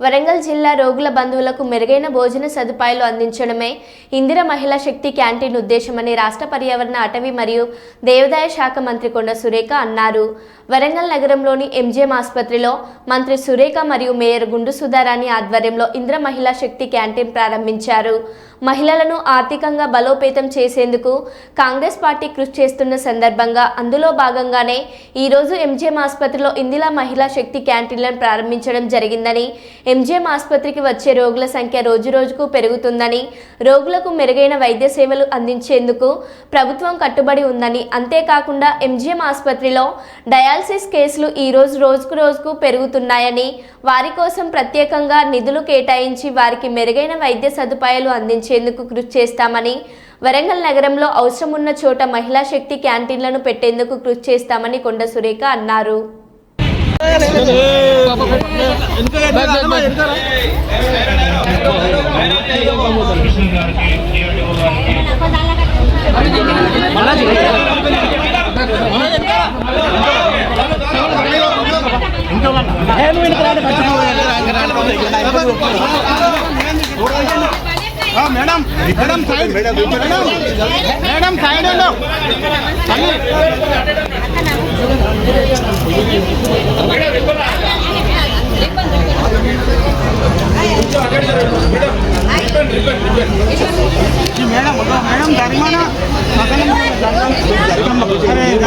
వరంగల్ జిల్లా రోగుల బంధువులకు మెరుగైన భోజన సదుపాయాలు అందించడమే ఇందిర మహిళా శక్తి క్యాంటీన్ ఉద్దేశమని రాష్ట్ర పర్యావరణ అటవీ మరియు దేవాదాయ శాఖ మంత్రి కొండ సురేఖ అన్నారు. వరంగల్ నగరంలోని ఎంజిఎం ఆసుపత్రిలో మంత్రి సురేఖ మరియు మేయర్ గుండు సుధారాణి ఆధ్వర్యంలో ఇందిర మహిళా శక్తి క్యాంటీన్ ప్రారంభించారు. మహిళలను ఆర్థికంగా బలోపేతం చేసేందుకు కాంగ్రెస్ పార్టీ కృషి చేస్తున్న సందర్భంగా అందులో భాగంగానే ఈరోజు ఎంజీఎం ఆసుపత్రిలో ఇందిలా మహిళా శక్తి క్యాంటీన్లను ప్రారంభించడం జరిగిందని ఎంజీఎం ఆసుపత్రికి వచ్చే రోగుల సంఖ్య రోజురోజుకు పెరుగుతుందని రోగులకు మెరుగైన వైద్య సేవలు అందించేందుకు ప్రభుత్వం కట్టుబడి ఉందని అంతేకాకుండా ఎంజీఎం ఆసుపత్రిలో డయాలసిస్ కేసులు ఈ రోజు రోజుకు రోజుకు పెరుగుతున్నాయని వారి కోసం ప్రత్యేకంగా నిధులు కేటాయించి వారికి మెరుగైన వైద్య సదుపాయాలు అందించేందుకు కృషి చేస్తామని వరంగల్ నగరంలో అవసరమున్న చోట మహిళా శక్తి క్యాంటీన్లను పెట్టేందుకు కృషి చేస్తామని కొండ సురేఖ అన్నారు. Madam madam side madam side వెళ్ళు. మేడం మేడం జరిమానా.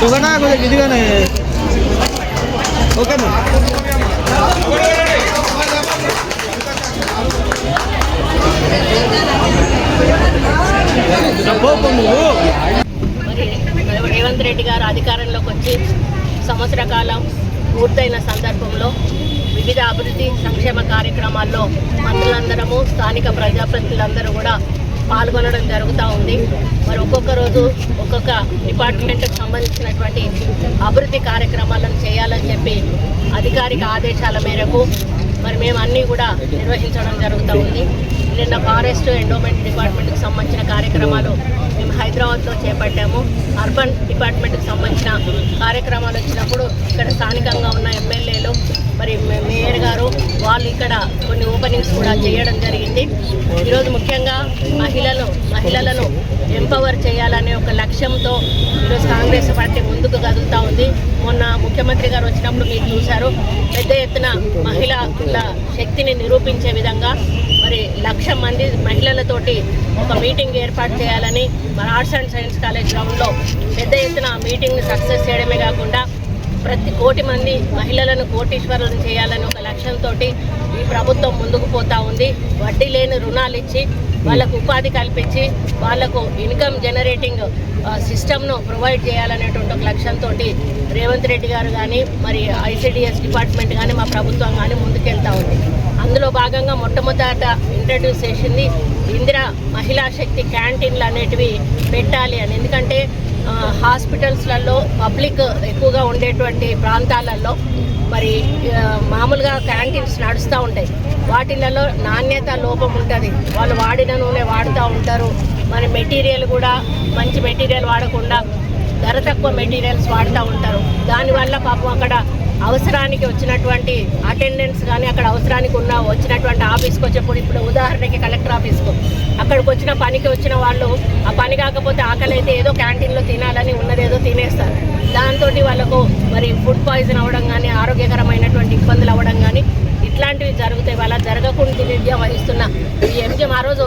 సుగనా కొంచెం ఇదిగానే. ఓకే రేవంత్ రెడ్డి గారు అధికారంలోకి వచ్చి సంవత్సర కాలం పూర్తయిన సందర్భంలో వివిధ అభివృద్ధి సంక్షేమ కార్యక్రమాల్లో మంత్రులందరము స్థానిక ప్రజాప్రతినిధులందరూ కూడా పాల్గొనడం జరుగుతూ ఉంది. మరి ఒక్కొక్క రోజు ఒక్కొక్క డిపార్ట్మెంట్కి సంబంధించినటువంటి అభివృద్ధి కార్యక్రమాలను చేయాలని చెప్పి అధికారిక ఆదేశాల మేరకు మరి మేము అన్నీ కూడా నిర్వహించడం జరుగుతూ ఉంది. నిన్న ఫారెస్ట్ ఎండోమెంట్ డిపార్ట్మెంట్కి సంబంధించిన కార్యక్రమాలు మేము హైదరాబాద్లో చేపట్టాము. అర్బన్ డిపార్ట్మెంట్కి సంబంధించిన కార్యక్రమాలు వచ్చినప్పుడు ఇక్కడ స్థానికంగా ఉన్న ఎమ్మెల్యేలు మరి మే- మేయర్ గారు వాళ్ళు ఇక్కడ ఓపెనింగ్స్ కూడా చేయడం జరిగింది. ఈరోజు ముఖ్యంగా మహిళలు మహిళలను ఎంపవర్ చేయాలనే ఒక లక్ష్యంతో ఈరోజు కాంగ్రెస్ పార్టీ ముందుకు కదులుతూ ఉంది. మొన్న ముఖ్యమంత్రి గారు వచ్చినప్పుడు మీరు చూశారు పెద్ద ఎత్తున మహిళల శక్తిని నిరూపించే విధంగా మరి లక్ష మంది మహిళలతోటి ఒక మీటింగ్ ఏర్పాటు చేయాలని మన ఆర్ట్స్ అండ్ సైన్స్ కాలేజ్ గ్రౌండ్లో పెద్ద ఎత్తున మీటింగ్ని సక్సెస్ చేయడమే కాకుండా ప్రతి కోటి మంది మహిళలను కోటీశ్వరులను చేయాలని ఒక లక్ష్యంతో ఈ ప్రభుత్వం ముందుకు పోతా ఉంది. వడ్డీ లేని రుణాలు ఇచ్చి వాళ్ళకు ఉపాధి కల్పించి వాళ్ళకు ఇన్కమ్ జనరేటింగ్ సిస్టమ్ను ప్రొవైడ్ చేయాలనేటువంటి ఒక లక్ష్యంతో రేవంత్ రెడ్డి గారు కానీ మరి ఐసిడిఎస్ డిపార్ట్మెంట్ కానీ మా ప్రభుత్వం కానీ ముందుకెళ్తా ఉంది. అందులో భాగంగా మొట్టమొదట ఇంట్రడ్యూస్ చేసింది ఇందిరా మహిళా శక్తి క్యాంటీన్లు అనేటివి పెట్టాలి అని. ఎందుకంటే హాస్పిటల్స్లలో పబ్లిక్ ఎక్కువగా ఉండేటువంటి ప్రాంతాలలో మరి మామూలుగా క్యాంటీన్స్ నడుస్తూ ఉంటాయి. వాటిలలో నాణ్యత లోపం ఉంటుంది. వాళ్ళు వాడిన నూనె వాడుతూ ఉంటారు. మరి మెటీరియల్ కూడా మంచి మెటీరియల్ వాడకుండా ధర తక్కువ మెటీరియల్స్ వాడుతూ ఉంటారు. దానివల్ల పాపం అక్కడ అవసరానికి వచ్చినటువంటి అటెండెన్స్ కానీ అక్కడ అవసరానికి ఉన్న వచ్చినటువంటి ఆఫీస్కి వచ్చేప్పుడు ఇప్పుడు ఉదాహరణకి కలెక్టర్ ఆఫీస్కు అక్కడికి వచ్చిన పనికి వచ్చిన వాళ్ళు ఆ పని కాకపోతే ఆకలి అయితే ఏదో క్యాంటీన్లో తినాలని ఉన్నదేదో తినేస్తారు. దాంతో వాళ్ళకు మరి ఫుడ్ పాయిజన్ అవ్వడం కానీ ఆరోగ్యకరమైనటువంటి ఇబ్బందులు అవ్వడం కానీ ఇట్లాంటివి జరుగుతాయి. వాళ్ళ జరగకుండా విద్య వహిస్తున్న ఈ ఎంజిఎం ఆ రోజు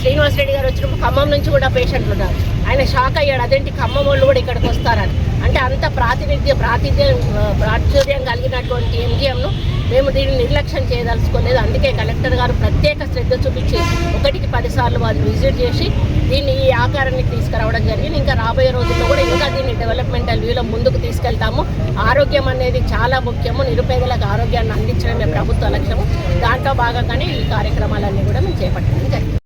శ్రీనివాస్ రెడ్డి గారు వచ్చినప్పుడు ఖమ్మం నుంచి కూడా పేషెంట్లు ఉన్నారు. ఆయన షాక్ అయ్యాడు. అదేంటి ఖమ్మం వాళ్ళు కూడా ఇక్కడికి వస్తారని. అంటే అంత ప్రాతినిధ్య ప్రాతిధ్యం ప్రాచుర్యం కలిగినటువంటి ఎంజిఎంను మేము దీన్ని నిర్లక్ష్యం చేయదలుచుకోలేదు. అందుకే కలెక్టర్ గారు ప్రత్యేక శ్రద్ధ చూపించి ఒకటికి పదిసార్లు వారు విజిట్ చేసి దీన్ని ఈ ఆకారానికి తీసుకురావడం జరిగింది. ఇంకా రాబోయే రోజుల్లో కూడా ఇంకా దీన్ని డెవలప్మెంటల్ వ్యూలో ముందుకు తీసుకెళ్తాము. ఆరోగ్యం అనేది చాలా ముఖ్యము. నిరుపేదలకు ఆరోగ్యాన్ని అందించడమే ప్రభుత్వ లక్ష్యము. దాంట్లో భాగంగానే ఈ కార్యక్రమాలన్నీ కూడా మేము చేపట్టడం జరిగింది.